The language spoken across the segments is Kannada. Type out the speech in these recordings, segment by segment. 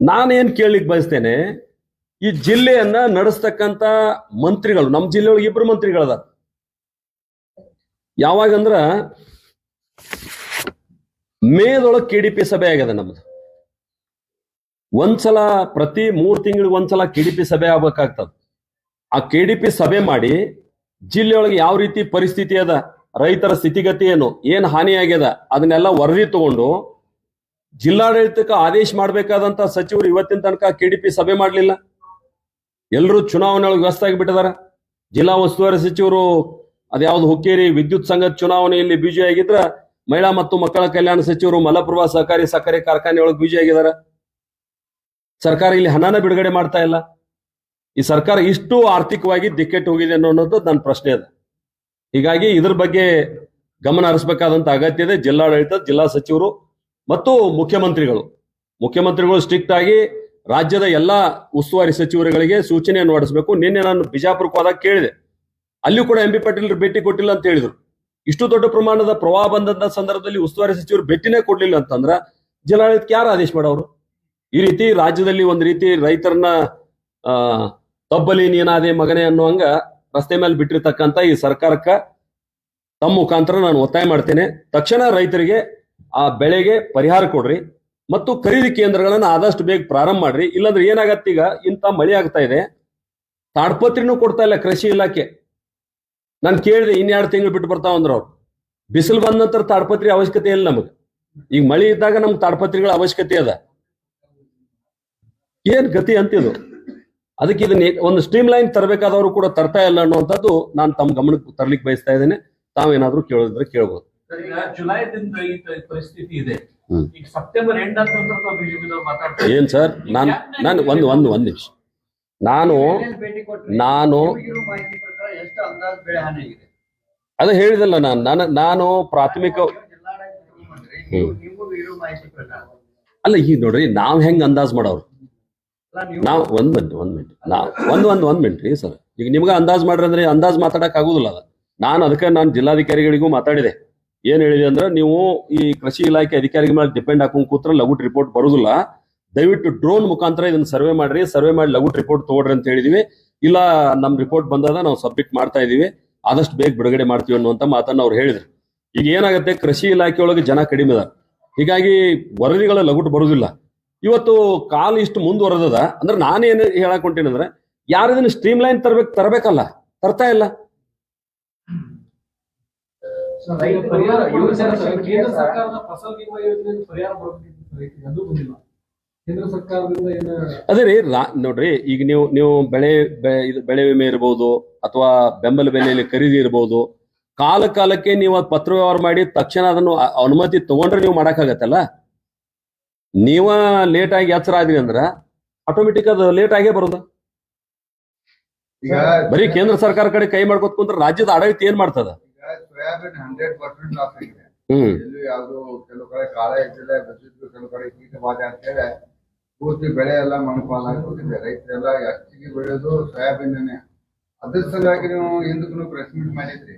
ನಾನೇನ್ ಕೇಳಲಿಕ್ಕೆ ಬಯಸ್ತೇನೆ, ಈ ಜಿಲ್ಲೆಯನ್ನ ನಡೆಸ್ತಕ್ಕಂತ ಮಂತ್ರಿಗಳು ನಮ್ಮ ಜಿಲ್ಲೆಯೊಳಗೆ ಇಬ್ರು ಮಂತ್ರಿಗಳದ ಯಾವಾಗಂದ್ರ ಮೇದೊಳಗೆ ಕೆ ಡಿ ಪಿ ಸಭೆ ಆಗ್ಯದ ನಮ್ದು. ಒಂದ್ಸಲ ಪ್ರತಿ ಮೂರ್ ತಿಂಗಳಿಗೆ ಒಂದ್ಸಲ ಕೆ ಡಿ ಪಿ ಸಭೆ ಆಗ್ಬೇಕಾಗ್ತದ. ಆ ಕೆ ಡಿ ಪಿ ಸಭೆ ಮಾಡಿ ಜಿಲ್ಲೆಯೊಳಗೆ ಯಾವ ರೀತಿ ಪರಿಸ್ಥಿತಿ ಅದ, ರೈತರ ಸ್ಥಿತಿಗತಿ ಏನು, ಏನ್ ಹಾನಿ ಆಗ್ಯದ, ಅದನ್ನೆಲ್ಲ ವರದಿ ತಗೊಂಡು ಜಿಲ್ಲಾಡಳಿತಕ್ಕೆ ಆದೇಶ ಮಾಡಬೇಕಾದಂತ ಸಚಿವರು ಇವತ್ತಿನ ತನಕ ಕೆಡಿಪಿ ಸಭೆ ಮಾಡಲಿಲ್ಲ. ಎಲ್ಲರೂ ಚುನಾವಣೆ ಒಳಗೆ ವ್ಯಸ್ತ ಜಿಲ್ಲಾ ಉಸ್ತುವಾರಿ ಸಚಿವರು ಅದ್ಯಾವ್ದು ಹುಕ್ಕೇರಿ ವಿದ್ಯುತ್ ಸಂಘದ ಚುನಾವಣೆಯಲ್ಲಿ ಬಿಜಿ ಆಗಿದ್ರ ಮಹಿಳಾ ಮತ್ತು ಮಕ್ಕಳ ಕಲ್ಯಾಣ ಸಚಿವರು ಮಲಪ್ರಭಾ ಸಹಕಾರಿ ಸಕ್ಕರೆ ಕಾರ್ಖಾನೆ ಒಳಗೆ ಬಿಜಿ ಆಗಿದಾರ ಸರ್ಕಾರ ಇಲ್ಲಿ ಹಣನ ಬಿಡುಗಡೆ ಮಾಡ್ತಾ ಇಲ್ಲ. ಈ ಸರ್ಕಾರ ಇಷ್ಟು ಆರ್ಥಿಕವಾಗಿ ದಿಕ್ಕೆಟ್ಟು ಹೋಗಿದೆ ಅನ್ನೋದು ನನ್ನ ಪ್ರಶ್ನೆ ಅದ. ಹೀಗಾಗಿ ಇದ್ರ ಬಗ್ಗೆ ಗಮನ ಹರಿಸಬೇಕಾದಂತ ಅಗತ್ಯ ಇದೆ. ಜಿಲ್ಲಾಡಳಿತ, ಜಿಲ್ಲಾ ಸಚಿವರು ಮತ್ತು ಮುಖ್ಯಮಂತ್ರಿಗಳು. ಮುಖ್ಯಮಂತ್ರಿಗಳು ಸ್ಟ್ರಿಕ್ಟ್ ಆಗಿ ರಾಜ್ಯದ ಎಲ್ಲಾ ಉಸ್ತುವಾರಿ ಸಚಿವರುಗಳಿಗೆ ಸೂಚನೆಯನ್ನು ಹೊರಡಿಸಬೇಕು. ನಿನ್ನೆ ನಾನು ಬಿಜಾಪುರಕ್ಕೆ ಹೋದಾಗ ಕೇಳಿದೆ. ಅಲ್ಲಿ ಕೂಡ ಎಂ ಬಿ ಪಾಟೀಲ್ ಭೇಟಿ ಕೊಟ್ಟಿಲ್ಲ ಅಂತ ಹೇಳಿದ್ರು. ಇಷ್ಟು ದೊಡ್ಡ ಪ್ರಮಾಣದ ಪ್ರವಾಹ ಬಂದಂತ ಸಂದರ್ಭದಲ್ಲಿ ಉಸ್ತುವಾರಿ ಸಚಿವರು ಭೇಟಿನೇ ಕೊಡ್ಲಿಲ್ಲ ಅಂತಂದ್ರ ಜಿಲ್ಲಾಡಳಿತಕ್ಕೆ ಯಾರು ಆದೇಶ ಮಾಡೋರು? ಈ ರೀತಿ ರಾಜ್ಯದಲ್ಲಿ ಒಂದು ರೀತಿ ರೈತರನ್ನ, ಆ, ತಬ್ಬಲಿ ನೀನಾದೆ ಮಗನೇ ಅನ್ನುವಂಗ ರಸ್ತೆ ಮೇಲೆ ಬಿಟ್ಟಿರ್ತಕ್ಕಂತ ಈ ಸರ್ಕಾರಕ್ಕ ತಮ್ಮ ಮುಖಾಂತರ ನಾನು ಒತ್ತಾಯ ಮಾಡ್ತೇನೆ. ತಕ್ಷಣ ರೈತರಿಗೆ ಆ ಬೆಳೆಗೆ ಪರಿಹಾರ ಕೊಡ್ರಿ ಮತ್ತು ಖರೀದಿ ಕೇಂದ್ರಗಳನ್ನು ಆದಷ್ಟು ಬೇಗ ಪ್ರಾರಂಭ ಮಾಡ್ರಿ. ಇಲ್ಲಾಂದ್ರೆ ಏನಾಗತ್ತೆ ಈಗ ಇಂಥ ಮಳೆ ಆಗ್ತಾ ಇದೆ. ತಾಡ್ಪತ್ರಿನೂ ಕೊಡ್ತಾ ಇಲ್ಲ ಕೃಷಿ ಇಲಾಖೆ. ನಾನು ಕೇಳಿದೆ ಇನ್ನೆರಡು ತಿಂಗಳು ಬಿಟ್ಟು ಬರ್ತಾವ ಅಂದ್ರೆ ಅವ್ರು. ಬಿಸಿಲು ಬಂದ ನಂತರ ತಾಡ್ಪತ್ರಿ ಅವಶ್ಯಕತೆ ಇಲ್ಲ ನಮಗೆ. ಈಗ ಮಳೆ ಇದ್ದಾಗ ನಮ್ಗೆ ತಾಡ್ಪತ್ರಿಗಳ ಅವಶ್ಯಕತೆ ಅದ. ಏನ್ ಗತಿ ಅಂತಿದು ಅದಕ್ಕೆ ಇದನ್ನ ಒಂದು ಸ್ಟ್ರೀಮ್ ಲೈನ್ ತರಬೇಕಾದವರು ಕೂಡ ತರ್ತಾ ಇಲ್ಲ ಅನ್ನುವಂಥದ್ದು ನಾನು ತಮ್ಮ ಗಮನಕ್ಕೆ ತರ್ಲಿಕ್ಕೆ ಬಯಸ್ತಾ ಇದ್ದೇನೆ. ತಾವೇನಾದ್ರೂ ಕೇಳೋದ್ರೆ ಕೇಳ್ಬೋದು. ಈಗ ಜುಲೈದಿಂದ ಈ ಪರಿಸ್ಥಿತಿ ಇದೆ. ಈಗ ಸೆಪ್ಟೆಂಬರ್ ಎಂಡ್ ಅಂತ ಬಿಜೆಪಿದವ್ರು ಮಾತಾಡ್ತಾರೆ. ಏನ್ ಸರ್? ನಾನು ನಾನು ಒಂದು ಒಂದು ಒಂದು ನಿಮಿಷ. ನಾನು ನಾನು ಅದು ಹೇಳಿದಲ್ಲ ನಾನು. ನಾನು ನಾನು ಪ್ರಾಥಮಿಕ ಅಲ್ಲ ಈಗ ನೋಡ್ರಿ ನಾವ್ ಹೆಂಗ್ ಅಂದಾಜ್ ಮಾಡೋರು? ನಾವ್ ಒಂದ್ ಮಿನಿಟ್ ಒಂದ್ ಮಿನಿಟ್. ನಾವ್ ಒಂದ್ ಒಂದ್ ಒಂದ್ ಮಿನಿಟ್ ರೀ ಸರ್. ಈಗ ನಿಮ್ಗೆ ಅಂದಾಜ್ ಮಾಡ್ರಿ ಅಂದ್ರೆ ಅಂದಾಜ್ ಮಾತಾಡಕ್ ಆಗುದಿಲ್ಲ ಅದ. ನಾನು ಅದಕ್ಕೆ ನಾನು ಜಿಲ್ಲಾಧಿಕಾರಿಗಳಿಗೂ ಮಾತಾಡಿದೆ. ಏನ್ ಹೇಳಿದೆ ಅಂದ್ರೆ ನೀವು ಈ ಕೃಷಿ ಇಲಾಖೆ ಅಧಿಕಾರಿಗಳ ಮೇಲೆ ಡಿಪೆಂಡ್ ಹಾಕೊಂಡ್ ಕೂತ್ರ ಲಘುಟ್ ರಿಪೋರ್ಟ್ ಬರುದಿಲ್ಲ. ದಯವಿಟ್ಟು ಡ್ರೋನ್ ಮುಖಾಂತರ ಇದನ್ನ ಸರ್ವೆ ಮಾಡ್ರಿ. ಸರ್ವೆ ಮಾಡಿ ಲಘುಟ್ ರಿಪೋರ್ಟ್ ತಗೊಡ್ರಿ ಅಂತ ಹೇಳಿದೀವಿ. ಇಲ್ಲ, ನಮ್ ರಿಪೋರ್ಟ್ ಬಂದಾಗ ನಾವು ಸಬ್ಮಿಟ್ ಮಾಡ್ತಾ ಇದೀವಿ. ಆದಷ್ಟು ಬೇಗ ಬಿಡುಗಡೆ ಮಾಡ್ತೀವಿ ಅನ್ನುವಂತ ಮಾತನ್ನ ಅವ್ರು ಹೇಳಿದ್ರು. ಈಗ ಏನಾಗುತ್ತೆ, ಕೃಷಿ ಇಲಾಖೆಯೊಳಗೆ ಜನ ಕಡಿಮೆ ಅದ ಹೀಗಾಗಿ ವರದಿಗಳ ಲಘುಟ್ ಬರುದಿಲ್ಲ. ಇವತ್ತು ಕಾಲ ಇಷ್ಟು ಮುಂದುವರೆದದ. ಅಂದ್ರೆ ನಾನೇನು ಹೇಳಕ್ ಹೊಂಟೇನಂದ್ರೆ, ಯಾರು ಇದನ್ನ ಸ್ಟ್ರೀಮ್ ಲೈನ್ ತರಬೇಕು, ತರಬೇಕಲ್ಲ. ತರ್ತಾ ಇಲ್ಲ. ಪರಿಹಾರ ಯೋಜನೆ ಕೇಂದ್ರ ಸರ್ಕಾರದ ಫಸಲ್ ಬಿಮಾ ಯೋಜನೆಯಿಂದ ಪರಿಹಾರ ಬರಬೇಕಿತ್ತು ಅದು ಬಂದಿಲ್ಲ. ಕೇಂದ್ರ ಸರ್ಕಾರದಿಂದ ಏನು ಅದೇ ರೀ ರಾ- ನೋಡ್ರಿ ಈಗ ನೀವು ನೀವು ಬೆಳೆ ಇದು ಬೆಳೆ ವಿಮೆ ಇರಬಹುದು ಅಥವಾ ಬೆಂಬಲ ಬೆಲೆಯಲ್ಲಿ ಖರೀದಿ ಇರಬಹುದು ಕಾಲ ಕಾಲಕ್ಕೆ ನೀವು ಅದು ಪತ್ರ ವ್ಯವಹಾರ ಮಾಡಿ ತಕ್ಷಣ ಅದನ್ನು ಅನುಮತಿ ತಗೊಂಡ್ರೆ ನೀವು ಮಾಡಕ್ಕಾಗತ್ತಲ್ಲ? ನೀವ ಲೇಟ್ ಆಗಿ ಎಚ್ಚರ ಆದ್ರಿ ಅಂದ್ರ ಆಟೋಮೆಟಿಕ್ ಅದು ಲೇಟ್ ಆಗೇ ಬರೋದು. ಈಗ ಬರೀ ಕೇಂದ್ರ ಸರ್ಕಾರ ಕಡೆ ಕೈ ಮಾಡ್ಕೊತ ಕುಂದ್ರೆ ರಾಜ್ಯದ ಆಡಳಿತ ಏನ್ ಮಾಡ್ತದ? ಸೋಯಾಬೀನ್ ಹಂಡ್ರೆಡ್ ಪರ್ಸೆಂಟ್ ಲಾಸ್ ಆಗಿದೆ. ಹ್ಮ್. ಎಲ್ಲೂ ಯಾವ್ದು ಕೆಲವು ಕಡೆ ಕಾಳ ಇದ್ದಿಲ್ಲ ಬೆಳೆದಿದ್ರು ಕೆಲವು ಕಡೆ ಕೀಟ ಬಾಧೆ ಅಂತೇಳಿ ಪೂರ್ತಿ ಬೆಳೆ ಎಲ್ಲ ಮಣ್ಣಪಾಲಾಗ್ಬಿಟ್ಟಿದೆ ರೈತರೆಲ್ಲ ಹೆಚ್ಚಿಗೆ ಬೆಳೆಯೋದು ಸೋಯಾಬೀನ್ ಅದ್ರ ಸಲುವಾಗಿ ನೀವು ಹಿಂದಕ್ಕೂ ಪ್ರೆಸ್ ಮೀಟ್ ಮಾಡಿದ್ರಿ.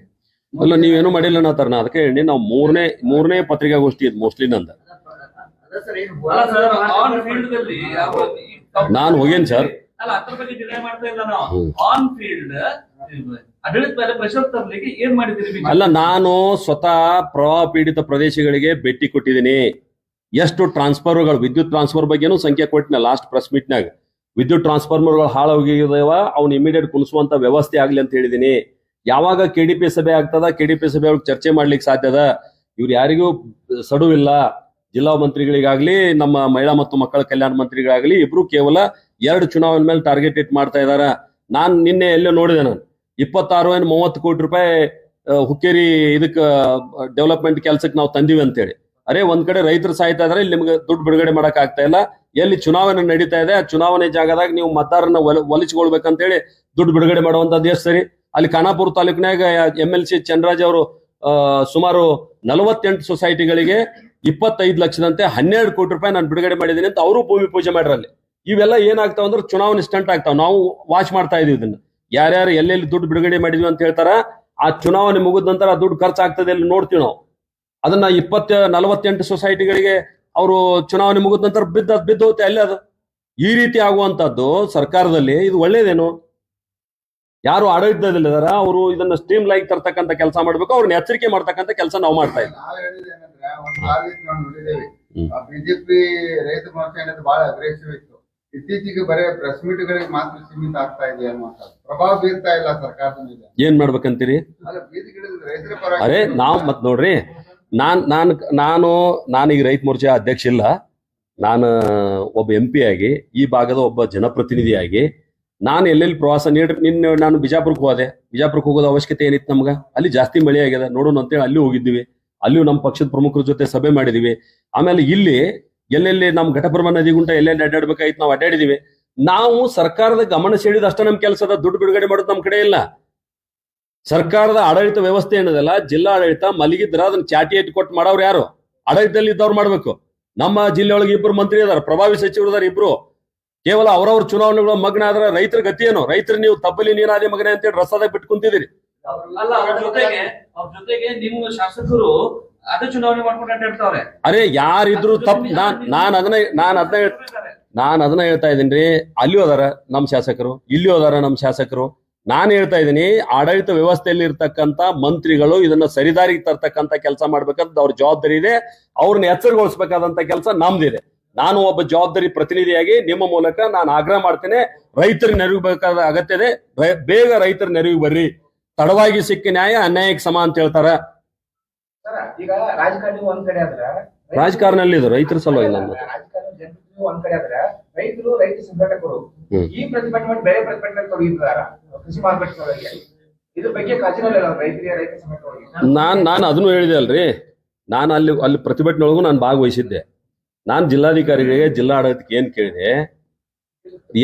ಅಲ್ಲ ನೀವೇನು ಮಾಡಿಲ್ಲ ನಾ ನಾ ಅದಕ್ಕೆ ಹೇಳಿ ನಾವು ಮೂರನೇ ಮೂರನೇ ಪತ್ರಿಕಾಗೋಷ್ಠಿ ಇದು ಮೋಸ್ಟ್ಲಿ ನಂದ. ನಾನು ಸರ್ ಏನು ಸರ್ ಆನ್ ಫೀಲ್ಡ್ ಅಲ್ಲಿ ಯಾವ ಈ ನಾನ್ ಹೋಗೇನ್ ಸರ್ ಅಲ್ಲ ಅದ್ರ ಬಗ್ಗೆ ಡಿಲೇ ಮಾಡ್ತಾ ಇಲ್ಲ ನಾವು. ಹ್ಮ್. ಆನ್ ಫೀಲ್ಡ್ ಅಲ್ಲ, ನಾನು ಸ್ವತಃ ಪ್ರವಾಹ ಪೀಡಿತ ಪ್ರದೇಶಗಳಿಗೆ ಭೇಟಿ ಕೊಟ್ಟಿದ್ದೀನಿ. ಎಷ್ಟು ಟ್ರಾನ್ಸ್ಫಾರ್ಮರ್ಗಳು ವಿದ್ಯುತ್ ಟ್ರಾನ್ಸ್ಫರ್ ಬಗ್ಗೆನೂ ಸಂಖ್ಯೆ ಕೊಟ್ಟಿನ ಲಾಸ್ಟ್ ಪ್ರೆಸ್ ಮೀಟ್ನಾಗ ವಿದ್ಯುತ್ ಟ್ರಾನ್ಸ್ಫಾರ್ಮರ್ಗಳು ಹಾಳಾಗಿದಾವ ಅವ್ನ ಇಮಿಡಿಯೇಟ್ ಕುಣಿಸುವಂತ ವ್ಯವಸ್ಥೆ ಆಗ್ಲಿ ಅಂತ ಹೇಳಿದೀನಿ. ಯಾವಾಗ ಕೆ ಡಿ ಪಿ ಸಭೆ ಆಗ್ತದ ಕೆ ಡಿ ಪಿ ಸಭೆ ಅವ್ರಿಗೆ ಚರ್ಚೆ ಮಾಡ್ಲಿಕ್ಕೆ ಸಾಧ್ಯದ ಇವ್ರು ಯಾರಿಗೂ ಸಡುವಿಲ್ಲ. ಜಿಲ್ಲಾ ಮಂತ್ರಿಗಳಿಗಾಗ್ಲಿ, ನಮ್ಮ ಮಹಿಳಾ ಮತ್ತು ಮಕ್ಕಳ ಕಲ್ಯಾಣ ಮಂತ್ರಿಗಳಾಗ್ಲಿ, ಇಬ್ರು ಕೇವಲ ಎರಡು ಚುನಾವಣೆ ಮೇಲೆ ಟಾರ್ಗೆಟ್ ಇಟ್ ಮಾಡ್ತಾ ಇದಾರ. ನಾನ್ ನಿನ್ನೆ ಎಲ್ಲೋ ನೋಡಿದೆ ನಾನು. ಇಪ್ಪತ್ತಾರು ಏನು ಮೂವತ್ತು ಕೋಟಿ ರೂಪಾಯಿ ಹುಕ್ಕೇರಿ ಇದಕ್ಕೆ ಡೆವಲಪ್ಮೆಂಟ್ ಕೆಲಸಕ್ಕೆ ನಾವು ತಂದಿವಿ ಅಂತೇಳಿ. ಅರೆ, ಒಂದ್ ಕಡೆ ರೈತರು ಸಾಯ್ತಾ ಇದ್ರೆ, ಇಲ್ಲಿ ನಿಮ್ಗೆ ದುಡ್ಡು ಬಿಡುಗಡೆ ಮಾಡಕ್ ಆಗ್ತಾ ಇಲ್ಲ. ಎಲ್ಲಿ ಚುನಾವಣೆ ನಡೀತಾ ಇದೆ, ಆ ಚುನಾವಣೆ ಜಾಗದಾಗ ನೀವು ಮತದಾರನ ಒಲ, ಒಲಿಸ್ಕೊಳ್ಬೇಕಂತೇಳಿ ದುಡ್ಡು ಬಿಡುಗಡೆ ಮಾಡುವಂತದ್ದು ದೇಶ ಸರಿ. ಅಲ್ಲಿ ಖಾನಾಪುರ ತಾಲೂಕಿನಾಗ ಎಂ ಎಲ್ ಸಿ ಚಂದ್ರರಾಜ್ ಅವರು ಸುಮಾರು ನಲವತ್ತೆಂಟು ಸೊಸೈಟಿಗಳಿಗೆ ಇಪ್ಪತ್ತೈದು ಲಕ್ಷದಂತೆ ಹನ್ನೆರಡು ಕೋಟಿ ರೂಪಾಯಿ ನಾನು ಬಿಡುಗಡೆ ಮಾಡಿದ್ದೀನಿ ಅಂತ ಅವರು ಭೂಮಿ ಪೂಜೆ ಮಾಡಿರಲ್ಲಿ. ಇವೆಲ್ಲ ಏನಾಗ್ತಾವ ಅಂದ್ರೆ ಚುನಾವಣೆ ಸ್ಟಂಟ್ ಆಗ್ತಾವ. ನಾವು ವಾಚ್ ಮಾಡ್ತಾ ಇದೀವಿ ಇದನ್ನ. ಯಾರ್ಯಾರು ಎಲ್ಲೆಲ್ಲಿ ದುಡ್ಡು ಬಿಡುಗಡೆ ಮಾಡಿದ್ವಿ ಅಂತ ಹೇಳ್ತಾರ ಆ ಚುನಾವಣೆ ಮುಗಿದ ನಂತರ ದುಡ್ಡು ಖರ್ಚಾಗ್ತದೆ ಅಲ್ಲಿ ನೋಡ್ತೀವಿ ನಾವು. ಅದನ್ನ ಇಪ್ಪತ್ತ ನಲವತ್ತೆಂಟು ಸೊಸೈಟಿಗಳಿಗೆ ಅವರು ಚುನಾವಣೆ ಮುಗಿದ ನಂತರ ಬಿದ್ದ ಬಿದ್ದು ಹೋಗುತ್ತೆ ಅಲ್ಲೇ ಅದು. ಈ ರೀತಿ ಆಗುವಂತದ್ದು ಸರ್ಕಾರದಲ್ಲಿ ಇದು ಒಳ್ಳೇದೇನು? ಯಾರು ಆಡಳಿತದಲ್ಲಿದಾರ ಅವರು ಇದನ್ನ ಸ್ಟ್ರೀಮ್ ಲೈಕ್ ತರ್ತಕ್ಕಂಥ ಕೆಲಸ ಮಾಡ್ಬೇಕು ಅವ್ರನ್ನ ಎಚ್ಚರಿಕೆ ಮಾಡ್ತಕ್ಕಂಥ ಕೆಲಸ ನಾವು ಮಾಡ್ತಾ ಇದ್ದೀವಿ. ಬಿಜೆಪಿ ರೈತ ಮೋರ್ಚಾ ಬಹಳ ಅಗ್ರೆಸಿವ್ ಇತ್ತು. ಇತ್ತೀಚೆಗೆ ಬರೇ ಪ್ರೆಸ್ ಮೀಟ್ ಗಳಿಗೆ ಮಾತ್ರ ಸೀಮಿತ ಆಗ್ತಾ ಇದೆ ಅನ್ನುವಂಥದ್ದು ಪ್ರಭಾವ ಬೀರ್ತಾ ಇಲ್ಲ ಸರ್ಕಾರದ ಮೇಲೆ ಏನ್ ಮಾಡ್ಬೇಕಂತೀರಿ? ಅಲ್ಲ ಬೀದಿಗಿಳಿದ ರೈತರ ಪರ ಅರೆ ನಾವ್ ಮತ್ ನೋಡ್ರಿ ನಾನ್ ನಾನ್ ನಾನು ನಾನೀಗ ರೈತ ಮೋರ್ಚಾ ಅಧ್ಯಕ್ಷ ಇಲ್ಲ. ನಾನು ಒಬ್ಬ ಎಂ ಪಿ ಆಗಿ ಈ ಭಾಗದ ಒಬ್ಬ ಜನಪ್ರತಿನಿಧಿಯಾಗಿ ನಾನು ಎಲ್ಲೆಲ್ಲಿ ಪ್ರವಾಸ ನೀಡ್ರಿ ನಿನ್ನೆ ನಾನು ಬಿಜಾಪುರಕ್ಕೆ ಹೋದೆ. ಬಿಜಾಪುರಕ್ಕೆ ಹೋಗೋದ ಅವಶ್ಯಕತೆ ಏನಿತ್ತು ನಮ್ಗೆ? ಅಲ್ಲಿ ಜಾಸ್ತಿ ಮಳೆ ಆಗ್ಯದ. ನೋಡೋಣ ಅಂತೇಳಿ ಅಲ್ಲಿ ಹೋಗಿದ್ದೀವಿ. ಅಲ್ಲಿಯೂ ನಮ್ಮ ಪಕ್ಷದ ಪ್ರಮುಖರ ಜೊತೆ ಸಭೆ ಮಾಡಿದೀವಿ. ಆಮೇಲೆ ಇಲ್ಲಿ ಎಲ್ಲೆಲ್ಲಿ ನಮ್ಮ ಘಟಪ್ರಮ ನದಿಗುಂಟ ಎಲ್ಲೆಲ್ಲಿ ಅಡ್ಡಾಡ್ಬೇಕಾಯ್ತು ನಾವು ಅಡ್ಡಾಡಿದೀವಿ. ನಾವು ಸರ್ಕಾರದ ಗಮನ ಸೆಳೆದ ಅಷ್ಟೇ ನಮ್ ಕೆಲಸದ ದುಡ್ಡು ಬಿಡುಗಡೆ ಮಾಡೋದು ನಮ್ ಕಡೆ ಇಲ್ಲ. ಸರ್ಕಾರದ ಆಡಳಿತ ವ್ಯವಸ್ಥೆ ಏನದಲ್ಲ ಜಿಲ್ಲಾ ಆಡಳಿತ ಮಲಗಿದ್ರ ಅದನ್ನ ಚಾಟಿ ಎಟ್ಟು ಕೊಟ್ಟು ಮಾಡೋರು ಯಾರು? ಆಡಳಿತದಲ್ಲಿ ಇದ್ದವ್ರು ಮಾಡ್ಬೇಕು. ನಮ್ಮ ಜಿಲ್ಲೆಯೊಳಗೆ ಇಬ್ರು ಮಂತ್ರಿ ಅದಾರ ಪ್ರಭಾವಿ ಸಚಿವರು ಅದಾರ ಇಬ್ರು. ಕೇವಲ ಅವರವ್ರ ಚುನಾವಣೆಗಳ ಮಗ್ನ ಆದ್ರ ರೈತರ ಗತಿ ಏನು? ರೈತರು ನೀವು ತಪ್ಪಲಿ ನೀನಾದಿ ಮಗನೇ ಅಂತೇಳಿ ರಸದಾಗ ಬಿಟ್ಟು ಕುಂತಿದ್ದೀರಿ. ಅಲ್ಲ ಜೊತೆಗೆ ಜೊತೆಗೆ ನಿಮ್ಮ ಶಾಸಕರು ಅರೆ ಯಾರಿದ್ರು ತಪ್ಪು ನಾನ್ ನಾನ್ ಅದನ್ನ ನಾನ್ ಅದನ್ನ ನಾನ್ ಅದನ್ನ ಹೇಳ್ತಾ ಇದ್ದೀನಿ. ಅಲ್ಲಿ ಹೋದಾರ ನಮ್ಮ ಶಾಸಕರು ಇಲ್ಲಿ ಹೋದಾರ ನಮ್ಮ ಶಾಸಕರು. ನಾನು ಹೇಳ್ತಾ ಇದ್ದೀನಿ ಆಡಳಿತ ವ್ಯವಸ್ಥೆಯಲ್ಲಿ ಇರ್ತಕ್ಕಂತ ಮಂತ್ರಿಗಳು ಇದನ್ನ ಸರಿದಾರಿಗೆ ತರ್ತಕ್ಕಂತ ಕೆಲಸ ಮಾಡ್ಬೇಕಂತ ಅವ್ರ ಜವಾಬ್ದಾರಿ ಇದೆ. ಅವ್ರನ್ನ ಎಚ್ಚರಗೊಳಿಸಬೇಕಾದಂತ ಕೆಲಸ ನಮ್ದಿದೆ. ನಾನು ಒಬ್ಬ ಜವಾಬ್ದಾರಿ ಪ್ರತಿನಿಧಿಯಾಗಿ ನಿಮ್ಮ ಮೂಲಕ ನಾನು ಆಗ್ರಹ ಮಾಡ್ತೇನೆ. ರೈತರಿಗೆ ನೆರವು ಬೇಕಾದ ಅಗತ್ಯ ಇದೆ. ಬೇಗ ರೈತರ ನೆರವಿಗೆ ಬರ್ರಿ. ತಡವಾಗಿ ಸಿಕ್ಕ ನ್ಯಾಯ ಅನ್ಯಾಯಕ್ಕೆ ಸಮ ಅಂತ ಹೇಳ್ತಾರ. ಈಗ ರಾಜಕಾರಣಿ ಒಂದ್ ಕಡೆ ಆದ್ರ ರಾಜಕಾರಣದಲ್ಲಿ ಇದು ರೈತರ ಸಲುವಾಗಿ ರಾಜಕಾರಣಿ ಒಂದ್ ಕಡೆ ಆದ್ರ ರೈತರು ರೈತ ಸಂಘಟಕರು. ಈ ಪ್ರತಿಭಟನೆ ಬೇರೆ ಪ್ರತಿಭಟನೆ ತೊಡಗಿದ್ದಾರೆ ಕೃಷಿ ಮಾರುಕಟ್ಟೆ ಇದ್ರ ಬಗ್ಗೆ ರೈತರಿಗೆ ರೈತ ನಾನ್ ನಾನು ಅದನ್ನು ಹೇಳಿದೆ ಅಲ್ರಿ. ನಾನು ಅಲ್ಲಿ ಅಲ್ಲಿ ಪ್ರತಿಭಟನೆ ಒಳಗೂ ನಾನು ಭಾಗವಹಿಸಿದ್ದೆ. ನಾನು ಜಿಲ್ಲಾಧಿಕಾರಿಗಳಿಗೆ ಜಿಲ್ಲಾ ಆಡಳಿತಕ್ಕೆ ಏನ್ ಕೇಳಿದೆ?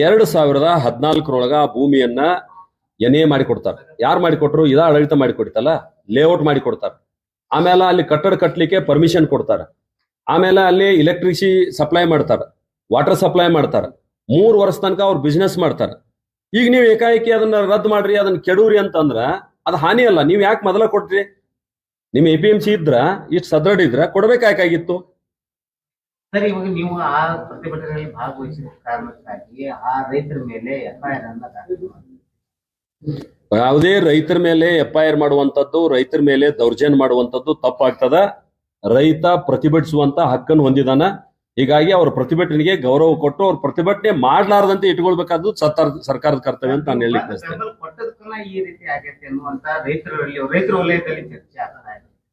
ಎರಡು ಸಾವಿರದ ಹದಿನಾಲ್ಕರೊಳಗ ಆ ಭೂಮಿಯನ್ನ ಎನ್ ಎ ಮಾಡಿಕೊಡ್ತಾರೆ. ಯಾರು ಮಾಡಿಕೊಟ್ರು? ಇದ ಆಡಳಿತ ಮಾಡಿಕೊಡ್ತಲ್ಲ ಲೇಔಟ್ ಮಾಡಿ ಕೊಡ್ತಾರೆ ಆಮೇಲೆ ಅಲ್ಲಿ ಕಟ್ಟಡ ಕಟ್ಟಲಿಕ್ಕೆ ಪರ್ಮಿಷನ್ ಕೊಡ್ತಾರೆ. ಆಮೇಲೆ ಅಲ್ಲಿ ಇಲೆಕ್ಟ್ರಿಸಿ ಸಪ್ಲೈ ಮಾಡ್ತಾರೆ ವಾಟರ್ ಸಪ್ಲೈ ಮಾಡ್ತಾರೆ. ಮೂರು ವರ್ಷ ತನಕ ಅವ್ರು ಬಿಸ್ನೆಸ್ ಮಾಡ್ತಾರೆ. ಈಗ ನೀವು ಏಕಾಏಕಿ ಅದನ್ನ ರದ್ದು ಮಾಡ್ರಿ, ಅದನ್ನ ಕೆಡೂರಿ ಅಂತಂದ್ರ ಅದು ಹಾನಿ ಅಲ್ಲ, ನೀವು ಯಾಕೆ ಮೊದಲ ಕೊಟ್ರಿ? ನಿಮ್ ಎ ಪಿ ಎಂ ಸಿ ಇದ್ರ, ಇಷ್ಟು ಸದೃಢ ಇದ್ರ ಕೊಡ್ಬೇಕಾಗಿತ್ತು ನೀವು ಆ ಪ್ರತಿಭಟನೆಯಲ್ಲಿ ಭಾಗವಹಿಸಿದ ಕಾರಣಕ್ಕಾಗಿ ಆ ರೈತರ ಮೇಲೆ ಎಫ್ಐಆರ್ ಅನ್ನ. ಯಾವುದೇ ರೈತರ ಮೇಲೆ ಎಫ್ ಐ ಆರ್ ಮಾಡುವಂತದ್ದು ರೈತರ ಮೇಲೆ ದೌರ್ಜನ್ಯ ಮಾಡುವಂತದ್ದು ತಪ್ಪಾಗ್ತದ. ರೈತ ಪ್ರತಿಭಟಿಸುವಂತ ಹಕ್ಕನ್ನು ಹೊಂದಿದಾನ. ಹೀಗಾಗಿ ಅವ್ರ ಪ್ರತಿಭಟನೆಗೆ ಗೌರವ ಕೊಟ್ಟು ಅವ್ರ ಪ್ರತಿಭಟನೆ ಮಾಡಲಾರದಂತೆ ಇಟ್ಕೊಳ್ಬೇಕಾದ್ದು ಸರ್ಕಾರ ಸರ್ಕಾರದ ಕರ್ತವ್ಯ ಅಂತ ನಾನು ಹೇಳಿಕ್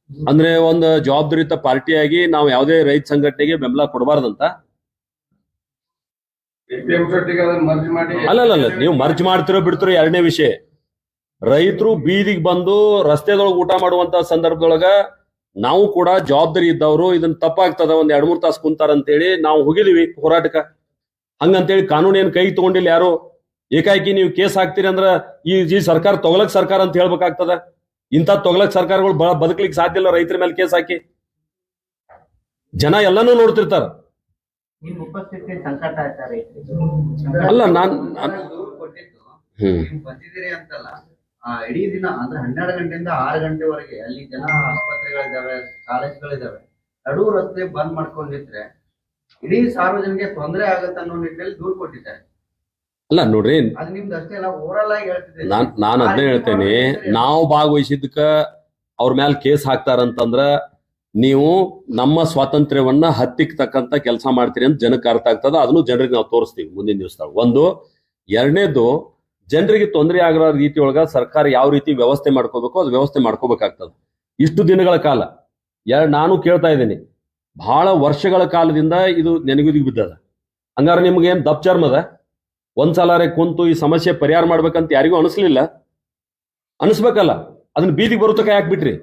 ಅಂದ್ರೆ ಒಂದು ಜವಾಬ್ದಾರಿಯುತ ಪಾರ್ಟಿಯಾಗಿ ನಾವು ಯಾವುದೇ ರೈತ ಸಂಘಟನೆಗೆ ಬೆಂಬಲ ಕೊಡಬಾರ್ದಂತ. ಅಲ್ಲ ಅಲ್ಲ ನೀವು ಮರ್ಜ್ ಮಾಡ್ತಿರೋ ಬಿಡ್ತಿರೋ ಎರಡನೇ ವಿಷಯ. ರೈತರು ಬೀದಿಗೆ ಬಂದು ರಸ್ತೆದೊಳಗೆ ಊಟ ಮಾಡುವಂತ ಸಂದರ್ಭದೊಳಗ ನಾವು ಕೂಡ ಜವಾಬ್ದಾರಿ ಇದ್ದವರು ಇದನ್ನ ತಪ್ಪಾಗ್ತದ ಒಂದ್ ಎರಡ್ ಮೂರ್ ತಾಸು ಕುಂತಾರ ಅಂತೇಳಿ ನಾವು ಹೋಗಿದೀವಿ ಹೋರಾಟಕ್ಕ. ಹಂಗಂತೇಳಿ ಕಾನೂನು ಏನ್ ಕೈ ತಗೊಂಡಿಲ್ಲ ಯಾರು? ಏಕಾಏಕಿ ನೀವು ಕೇಸ್ ಹಾಕ್ತೀರಿ ಅಂದ್ರ ಈ ಈ ಸರ್ಕಾರ ತೊಗಲಕ್ ಸರ್ಕಾರ ಅಂತ ಹೇಳ್ಬೇಕಾಗ್ತದ. ಇಂಥ ತೊಗಲಕ್ ಸರ್ಕಾರಗಳು ಬ ಬದುಕಲಿಕ್ಕೆ ಸಾಧ್ಯ ಇಲ್ಲ ರೈತರ ಮೇಲೆ ಕೇಸ್ ಹಾಕಿ. ಜನ ಎಲ್ಲಾನು ನೋಡ್ತಿರ್ತಾರ. ನಿಮ್ಮ ಉಪಸ್ಥಿತಿ ಸಂಕಟ ಆಯ್ತಾ ರೈತರಿಗೆ? ಅಲ್ಲ ನಾನು ಹ್ಮ್. ಇಡೀ ದಿನ ಅಂದ್ರೆ ಹನ್ನೆರಡು ಗಂಟೆಯಿಂದ ಆರು ಗಂಟೆವರೆಗೆ ಅಲ್ಲಿ ಜನ ಆಸ್ಪತ್ರೆಗಳಿದಾವೆ ಕಾಲೇಜ್ಗಳಿದ್ದಾವೆ ನಡು ರಸ್ತೆ ಬಂದ್ ಮಾಡ್ಕೊಂಡಿದ್ರೆ ಇಡೀ ಸಾರ್ವಜನಿಕ ತೊಂದರೆ ಆಗತ್ತೆ ಅನ್ನೋ ನಿಟ್ಟಿನಲ್ಲಿ ದೂರು ಕೊಟ್ಟಿದ್ದಾರೆ. ಅಲ್ಲ ನೋಡ್ರಿ ಅದು ನಿಮ್ದು ಅಷ್ಟೇ ಅಲ್ಲ ಓವರಲ್ ಆಗಿ ಹೇಳ್ತಿದ್ದೇನೆ ನಾನ್ ನಾನ್ ಅದನ್ನೇ ಹೇಳ್ತೇನೆ ನಾವು ಭಾಗವಹಿಸಿದ್ಕ ಅವ್ರ ಮೇಲೆ ಕೇಸ್ ಹಾಕ್ತಾರಂತಂದ್ರ ನೀವು ನಮ್ಮ ಸ್ವಾತಂತ್ರ್ಯವನ್ನ ಹತ್ತಿಕ್ತಕ್ಕಂತ ಕೆಲಸ ಮಾಡ್ತೀರಿ ಅಂತ ಜನಕ್ಕೆ ಅರ್ಥ ಆಗ್ತದ ಅದನ್ನು ಜನರಿಗೆ ನಾವು ತೋರಿಸ್ತೀವಿ ಮುಂದಿನ ದಿವಸ ಒಂದು ಎರಡನೇದು ಜನರಿಗೆ ತೊಂದರೆ ಆಗೋ ರೀತಿ ಒಳಗ ಸರ್ಕಾರ ಯಾವ ರೀತಿ ವ್ಯವಸ್ಥೆ ಮಾಡ್ಕೋಬೇಕು ಅದು ವ್ಯವಸ್ಥೆ ಮಾಡ್ಕೋಬೇಕಾಗ್ತದೆ. ಇಷ್ಟು ದಿನಗಳ ಕಾಲ ನಾನು ಕೇಳ್ತಾ ಇದ್ದೀನಿ ಬಹಳ ವರ್ಷಗಳ ಕಾಲದಿಂದ ಇದು ನೆನಗುದಿಗೆ ಬಿದ್ದದ. ಹಂಗಾರೆ ನಿಮ್ಗೆ ಏನ್ ದಪ್ ಚರ್ಮದ ಒಂದ್ಸಲಾರೆ ಕುಂತು ಈ ಸಮಸ್ಯೆ ಪರಿಹಾರ ಮಾಡ್ಬೇಕಂತ ಯಾರಿಗೂ ಅನಿಸ್ಲಿಲ್ಲ? ಅನಿಸ್ಬೇಕಲ್ಲ, ಅದನ್ನ ಬೀದಿಗೆ ಬರುತ್ತಕ ಯಾಕೆ ಬಿಟ್ರಿ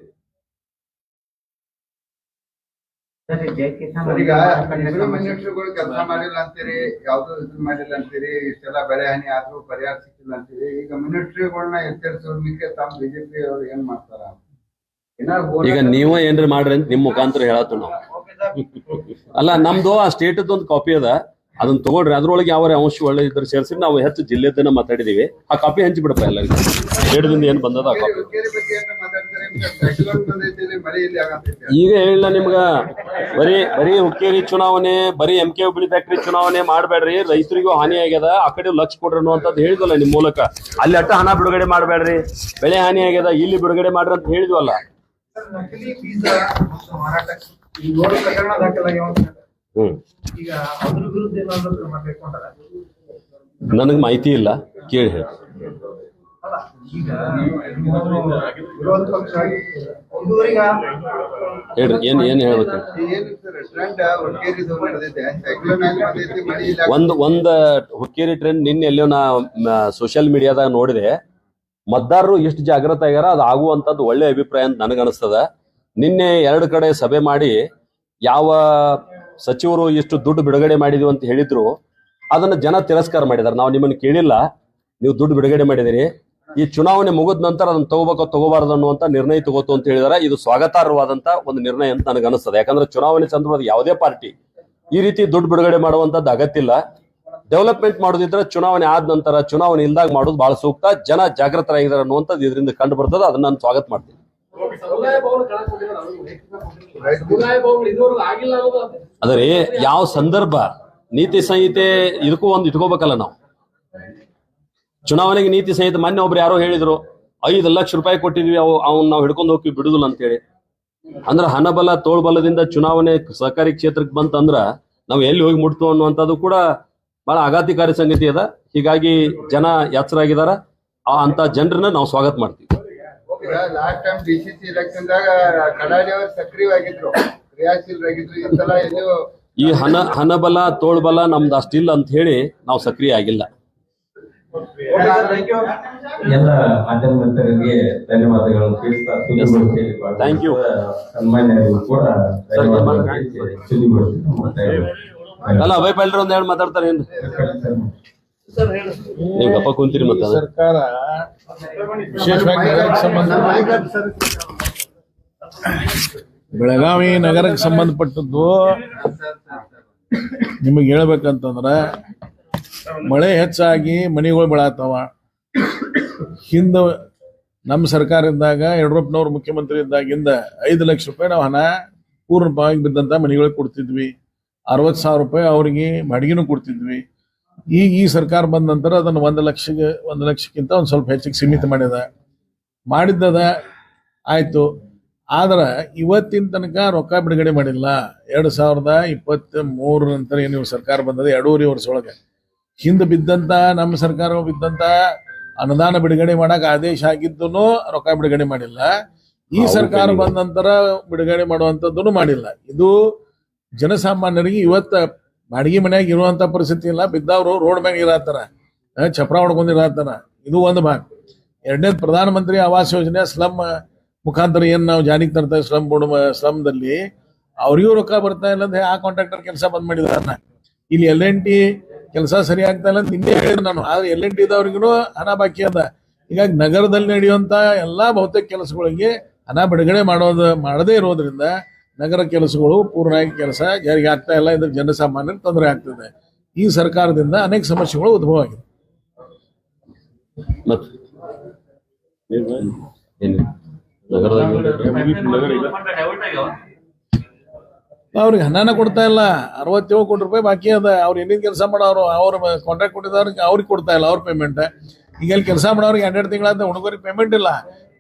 ಸರ್ ಜೈ ಕಿಸಾನ್ ಈಗ ಸಮಸ್ಯೆ- ಮಿನಿಸ್ಟರ್ಗಳು ಕೆಲಸ ಮಾಡಿಲ್ಲ ಅಂತೀರಿ ಯಾವ್ದು ಇದನ್ನ ಮಾಡಿಲ್ಲ ಅಂತೀರಿ ಇಷ್ಟೆಲ್ಲ ಬೆಳೆ ಹಾನಿ ಆದ್ರೂ ಪರಿಹಾರ ಸಿಕ್ಕಿಲ್ಲ ಅಂತೀರಿ. ಈಗ ಮಿನಿಸ್ಟ್ರಿಗಳನ್ನ ಎಚ್ಚರಿಸೋದಕ್ಕೆ ತಮ್ಮ ಬಿಜೆಪಿ ಅವ್ರು ಏನ್ ಮಾಡ್ತಾರ? ಈಗ ನೀವ ಏನ್ರಿ ಮಾಡ್ರಿ ಅಂತ ನಿಮ್ ಮುಖಾಂತರ ಹೇಳತ್ತ ನಾವು. ಅಲ್ಲ ನಮ್ದು ಆ ಸ್ಟೇಟ್ ಒಂದು ಕಾಪಿ ಅದ. ಅದನ್ನ ತಗೊಳ್ರಿ ಅದ್ರೊಳಗೆ ಯಾವ ಅಂಶ ಒಳ್ಳೆ ಇದ್ರೆ ಸೇರಿಸಿ ನಾವು ಹೆಚ್ಚು ಜಿಲ್ಲೆದನ್ನ ಮಾತಾಡಿದೀವಿ. ಆ ಕಾಪಿ ಹಂಚಿ ಬಿಡಪ್ಪ ಎಲ್ಲರಿಗೂ. ಹೇಳಿದಿಂದ ಏನ್ ಬಂದದ ಆ ಕಾಪಿ? ಈಗ ಹೇಳಿಲ್ಲ ನಿಮ್ಗ, ಬರೀ ಬರೀ ಹುಕ್ಕೇರಿ ಚುನಾವಣೆ, ಬರೀ ಎಂ ಕೆ ಹುಬ್ಳಿ ಫ್ಯಾಕ್ಟ್ರಿ ಚುನಾವಣೆ ಮಾಡಬೇಡ್ರಿ, ರೈತರಿಗೂ ಹಾನಿ ಆಗ್ಯದ, ಆ ಕಡೆ ಲಕ್ಷ ಕೊಡ್ರಿ ಅನ್ನುವಂಥದ್ದು ಹೇಳಿದ್ವಲ್ಲ ನಿಮ್ ಮೂಲಕ. ಅಲ್ಲಿ ಅಟ್ಟ ಹಣ ಬಿಡುಗಡೆ ಮಾಡಬೇಡ್ರಿ, ಬೆಳೆ ಹಾನಿ ಆಗ್ಯದ, ಇಲ್ಲಿ ಬಿಡುಗಡೆ ಮಾಡ್ರಿ ಅಂತ ಹೇಳಿದ್ವಲ್ಲ. ಈಗ ಅದ್ರ ವಿರುದ್ಧ ಏನಾದ್ರೂ ಕ್ರಮ ಕೈಗೊಂಡಾರ? ನನಗ್ ಮಾಹಿತಿ ಇಲ್ಲ. ಕೇಳಿ ಹೇಳಿ. ಅಲ್ಲ ಈಗ ಏನಾದ್ರು ವಿರೋಧ ಪಕ್ಷ ಒಂದೂವರೆಗ ಹೇಳ್ರಿ ಏನ್ ಏನ್ ಹೇಳ್ಬೇಕು? ಒಂದ್ ಒಂದ್ ಹುಕ್ಕೇರಿ ಟ್ರೆಂಡ್ ನಿನ್ನೆ ಎಲ್ಲೋ ನಾ ಸೋಷಿಯಲ್ ಮೀಡಿಯಾದಾಗ ನೋಡಿದೆ. ಮತದಾರರು ಎಷ್ಟು ಜಾಗೃತ ಆಗ್ಯಾರ ಅದು ಆಗುವಂತದ್ದು ಒಳ್ಳೆ ಅಭಿಪ್ರಾಯ ಅಂತ ನನಗೆ ಅನಿಸ್ತದ ನಿನ್ನೆ ಎರಡು ಕಡೆ ಸಭೆ ಮಾಡಿ ಯಾವ ಸಚಿವರು ಎಷ್ಟು ದುಡ್ಡು ಬಿಡುಗಡೆ ಮಾಡಿದ್ವಿ ಅಂತ ಹೇಳಿದ್ರು, ಅದನ್ನ ಜನ ತಿರಸ್ಕಾರ ಮಾಡಿದ್ದಾರೆ ನಾವು ನಿಮ್ಮನ್ನ ಕೇಳಿಲ್ಲ, ನೀವು ದುಡ್ಡು ಬಿಡುಗಡೆ ಮಾಡಿದಿರಿ ಈ ಚುನಾವಣೆ ಮುಗಿದ ನಂತರ ಅದನ್ನ ತಗೋಬೇಕೋ, ತಗೋಬಾರ್ದು ಅನ್ನುವಂತ ನಿರ್ಣಯ ತಗೋತು ಅಂತ ಹೇಳಿದಾರೆ. ಇದು ಸ್ವಾಗತಾರ್ಹವಾದಂತ ಒಂದು ನಿರ್ಣಯ ಅಂತ ನನಗೆ ಅನಿಸ್ತದೆ. ಯಾಕಂದ್ರೆ ಚುನಾವಣೆ ಸಂದರ್ಭದಲ್ಲಿ ಯಾವುದೇ ಪಾರ್ಟಿ ಈ ರೀತಿ ದುಡ್ಡು ಬಿಡುಗಡೆ ಮಾಡುವಂತದ್ದು ಅಗತ್ಯ ಡೆವಲಪ್ಮೆಂಟ್ ಮಾಡೋದಿದ್ರೆ ಚುನಾವಣೆ ಆದ ನಂತರ, ಚುನಾವಣೆ ಇಲ್ದಾಗ ಮಾಡೋದು ಬಹಳ ಸೂಕ್ತ. ಜನ ಜಾಗೃತರಾಗಿದ್ದಾರೆ ಅನ್ನುವಂಥದ್ದು ಇದರಿಂದ ಕಂಡು ಬರ್ತದೆ. ಅದನ್ನ ನಾನು ಸ್ವಾಗತ ಮಾಡ್ತೀನಿ. ಸಮುದಾಯ ಭವನ ಕಳಕ್ ಹೋಗಿದಾರೆ ಅವ್ರು ವೈಯಕ್ತಿಕ ಸಮುದಾಯ ಭವನ ಇದುವರೆಗೂ ಆಗಿಲ್ಲ ಅನ್ನೋದು ಅದೇ. ಯಾವ ಸಂದರ್ಭ ನೀತಿ ಸಂಹಿತೆ ಇದಕ್ಕೂ ಒಂದು ಇಟ್ಕೋಬೇಕಲ್ಲ ನಾವು? ಚುನಾವಣೆಗೆ ನೀತಿ ಸಂಹಿತೆ ಮೊನ್ನೆ ಒಬ್ರು ಯಾರೋ ಹೇಳಿದ್ರು ಐದು ಲಕ್ಷ ರೂಪಾಯಿ ಕೊಟ್ಟಿದ್ವಿ ಅವು ಅವ್ನ ನಾವು ಹಿಡ್ಕೊಂಡು ಹೋಗಿ ಬಿಡುದಿಲ್ಲ ಅಂತೇಳಿ. ಅಂದ್ರೆ ಹಣಬಲ ತೋಳ್ಬಲದಿಂದ ಚುನಾವಣೆ ಸಹಕಾರಿ ಕ್ಷೇತ್ರಕ್ಕೆ ಬಂತಂದ್ರ ನಾವು ಎಲ್ಲಿ ಹೋಗಿ ಮುಟ್ತು ಅನ್ನುವಂಥದ್ದು ಕೂಡ ಬಹಳ ಆಘಾತಿಕಾರಿ ಸಂಗತಿ ಅದ. ಹೀಗಾಗಿ ಜನ ಎಚ್ಚರಾಗಿದಾರ. ಆ ಅಂತ ಜನರನ್ನ ನಾವು ಸ್ವಾಗತ ಮಾಡ್ತೀವಿ. Last time D C C election ದಾಗ ಕಡಾಡಿ ಅವರು ಸಕ್ರಿಯವಾಗಿದ್ರು ಕ್ರಿಯಾಶೀಲರಾಗಿದ್ರು ಈ ಸಲ ಇದು ಈ ಹಣ ಹಣಬಲ ತೋಳ್ಬಲ ನಮ್ದು ಅಷ್ಟಿಲ್ಲ ಅಂತ ಹೇಳಿ ನಾವು ಸಕ್ರಿಯ ಆಗಿಲ್ಲ. ಎಲ್ಲ ಮಾಧ್ಯಮ ಮಿತ್ರರಿಗೆ ಧನ್ಯವಾದಗಳನ್ನು ತಿಳಿಸ್ತಾ. ಸನ್ಮಾನ್ಯರಿಗೂ ಕೂಡ ತಿಳಿಸಿ ಅಲ್ಲ ಅಭಯ್ ಪಾಲ್ರ ಒಂದ್ ಹೇಳಿ ಮಾತಾಡ್ತಾರೆ ಏನ್ ಕುಂತೀರಿ ಮತ್ತೆ ಸರ್ಕಾರ ವಿಶೇಷವಾಗಿ ನಗರಕ್ಕೆ ಸಂಬಂಧ ಬೆಳಗಾವಿ ನಗರಕ್ಕೆ ಸಂಬಂಧಪಟ್ಟದ್ದು ನಿಮಗೆ ಹೇಳ್ಬೇಕಂತಂದ್ರ, ಮಳೆ ಹೆಚ್ಚಾಗಿ ಮನೆಗಳು ಬೆಳಾತವ. ಹಿಂದ ನಮ್ಮ ಸರ್ಕಾರ ಇದ್ದಾಗ, ಯಡಿಯೂರಪ್ಪನವ್ರ ಮುಖ್ಯಮಂತ್ರಿ ಇದ್ದಾಗಿಂದ ಐದು ಲಕ್ಷ ರೂಪಾಯಿ ನಾವು ಹಣ ಪೂರ್ಣವಾಗಿ ಬಿದ್ದಂತ ಮನೆಗಳಿಗೆ ಕೊಡ್ತಿದ್ವಿ. ಅರವತ್ತು ಸಾವಿರ ರೂಪಾಯಿ ಅವ್ರಿಗೆ ಬಾಡಿಗೆನೂ ಕೊಡ್ತಿದ್ವಿ. ಈಗ ಈ ಸರ್ಕಾರ ಬಂದ ನಂತರ ಅದನ್ನು ಒಂದು ಲಕ್ಷಕ್ಕೆ ಒಂದು ಲಕ್ಷಕ್ಕಿಂತ ಒಂದು ಸ್ವಲ್ಪ ಹೆಚ್ಚಿಗೆ ಸೀಮಿತ ಮಾಡಿದ. ಮಾಡಿದ್ದದ ಆಯ್ತು. ಆದ್ರೆ ಇವತ್ತಿನ ತನಕ ರೊಕ್ಕ ಬಿಡುಗಡೆ ಮಾಡಿಲ್ಲ. ಎರಡು ಸಾವಿರದ ಇಪ್ಪತ್ತ್ ಮೂರ ನಂತರ ಏನು ಸರ್ಕಾರ ಬಂದದ? ಎರಡೂವರೆ ವರ್ಷ ಒಳಗೆ. ಹಿಂದೆ ಬಿದ್ದಂತ ನಮ್ಮ ಸರ್ಕಾರ ಬಿದ್ದಂತ ಅನುದಾನ ಬಿಡುಗಡೆ ಮಾಡಕ್ ಆದೇಶ ಆಗಿದ್ದೂ ರೊಕ್ಕ ಬಿಡುಗಡೆ ಮಾಡಿಲ್ಲ. ಈ ಸರ್ಕಾರ ಬಂದ ನಂತರ ಬಿಡುಗಡೆ ಮಾಡುವಂತದ್ದನ್ನು ಮಾಡಿಲ್ಲ. ಇದು ಜನಸಾಮಾನ್ಯರಿಗೆ ಇವತ್ತ ಬಾಡಿಗೆ ಮನ್ಯಾಗ ಇರುವಂತ ಪರಿಸ್ಥಿತಿ ಇಲ್ಲ. ಬಿದ್ದವ್ರು ರೋಡ್ ಮ್ಯಾಗ ಇರತ್ತಾರ ಚಪ್ರ ಹೊಡ್ಕೊಂಡ್ ಇರತ್ತಾರ ಇದು ಒಂದು ಭಾಗ. ಎರಡನೇದು ಪ್ರಧಾನಮಂತ್ರಿ ಆವಾಸ್ ಯೋಜನೆ ಸ್ಲಮ್ ಮುಖಾಂತರ ಏನ್ ನಾವು ಜಾರಿಗೆ ತರ್ತಾ ಸ್ಲಮ್ ಬೋರ್ಡ್ ಸ್ಲಮ್ದಲ್ಲಿ ಅವ್ರಿಗೂ ರೊಕ್ಕ ಬರ್ತಾ ಇಲ್ಲ ಆ ಕಾಂಟ್ರಾಕ್ಟರ್ ಕೆಲಸ ಬಂದ್ ಮಾಡಿದಾರನ್ನ ಇಲ್ಲಿ ಎಲ್ ಎನ್ ಟಿ ಕೆಲಸ ಸರಿ ಆಗ್ತಾ ಇಲ್ಲ ಅಂತ ನಿನ್ನೆ ಹೇಳಿದ್ರು ನಾನು. ಆದ್ರೆ ಎಲ್ ಎನ್ ಟಿ ಇದ್ದವ್ರಿಗೂ ಹಣ ಬಾಕಿ ಅದ. ಹೀಗಾಗಿ ನಗರದಲ್ಲಿ ನಡೆಯುವಂತ ಎಲ್ಲಾ ಬಹುತೇಕ ಕೆಲಸಗಳಿಗೆ ಹಣ ಬಿಡುಗಡೆ ಮಾಡೋದು, ಮಾಡದೇ ಇರೋದ್ರಿಂದ ನಗರ ಕೆಲಸಗಳು ಪೂರ್ಣವಾಗಿ ಕೆಲಸ ಯಾರಿಗೆ ಆಗ್ತಾ ಇಲ್ಲ ಇದ್ರ ಜನಸಾಮಾನ್ಯರಿಗೆ ತೊಂದರೆ ಆಗ್ತದೆ. ಈ ಸರ್ಕಾರದಿಂದ ಅನೇಕ ಸಮಸ್ಯೆಗಳು ಉದ್ಭವ ಆಗಿದೆ ಅವ್ರಿಗೆ ಹಣನ ಕೊಡ್ತಾ ಇಲ್ಲ. ಅರವತ್ತೇಳು ಕೋಟಿ ರೂಪಾಯಿ ಬಾಕಿ ಅದ. ಅವ್ರು ಏನೇನು ಕೆಲಸ ಮಾಡೋರು? ಅವ್ರ ಕಾಂಟ್ರಾಕ್ಟ್ ಕೊಟ್ಟಿದ್ದವ್ರಿಗೆ ಅವ್ರಿಗೆ ಕೊಡ್ತಾ ಇಲ್ಲ ಅವ್ರ ಪೇಮೆಂಟ್ ಈಗ ಅಲ್ಲಿ ಕೆಲಸ ಮಾಡೋರಿಗೆ ಹನ್ನೆರಡು ತಿಂಗಳಾದ ಹುಡುಗರಿಗೆ ಪೇಮೆಂಟ್ ಇಲ್ಲ.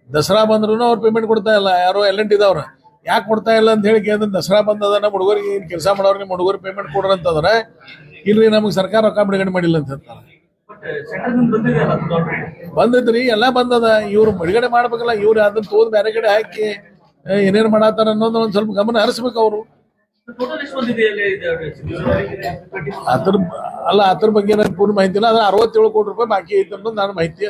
ದಸರಾ ಬಂದ್ರು ಅವ್ರ ಪೇಮೆಂಟ್ ಕೊಡ್ತಾ ಇಲ್ಲ. ಯಾರೋ ಎಲ್ ಇದಾವ್ರ ಯಾಕೆ ಕೊಡ್ತಾ ಇಲ್ಲ ಅಂತ ಹೇಳಿ ಕೇಳಿದ್ರೆ ದಸರಾ ಬಂದದ ನಮ್ಮ ಹುಡುಗರಿಗೆ ಕೆಲಸ ಮಾಡೋರು ನಿಮ್ಮ ಹುಡುಗರಿಗೆ ಪೇಮೆಂಟ್ ಕೊಡ್ರಿ ಅಂತಂದ್ರೆ, ಇಲ್ರಿ ನಮಗೆ ಸರ್ಕಾರ ರೊಕ್ಕ ಬಿಡುಗಡೆ ಮಾಡಿಲ್ಲ ಅಂತ ಹೇಳ್ತಾರೆ. ಬಂದೈತ್ರಿ, ಎಲ್ಲ ಬಂದದ. ಇವ್ರು ಬಿಡುಗಡೆ ಮಾಡ್ಬೇಕಲ್ಲ, ಇವ್ರು ಅದನ್ನ ತೋದ್ ಬೇರೆ ಕಡೆ ಹಾಕಿ ಏನೇನು ಮಾಡತ್ತಾರ ಅನ್ನೋದು ಒಂದ್ ಸ್ವಲ್ಪ ಗಮನ ಹರಿಸ್ಬೇಕು ಅವರು. ಅದ್ರ ಅಲ್ಲ, ಅದ್ರ ಬಗ್ಗೆ ನನಗೆ ಪೂರ್ಣ ಮಾಹಿತಿ ಇಲ್ಲ ಅದ್ರ ಅರವತ್ತೇಳು ಕೋಟಿ ರೂಪಾಯಿ ಬಾಕಿ ಐತೆ ಅನ್ನೋದು ನನ್ನ ಮಾಹಿತಿ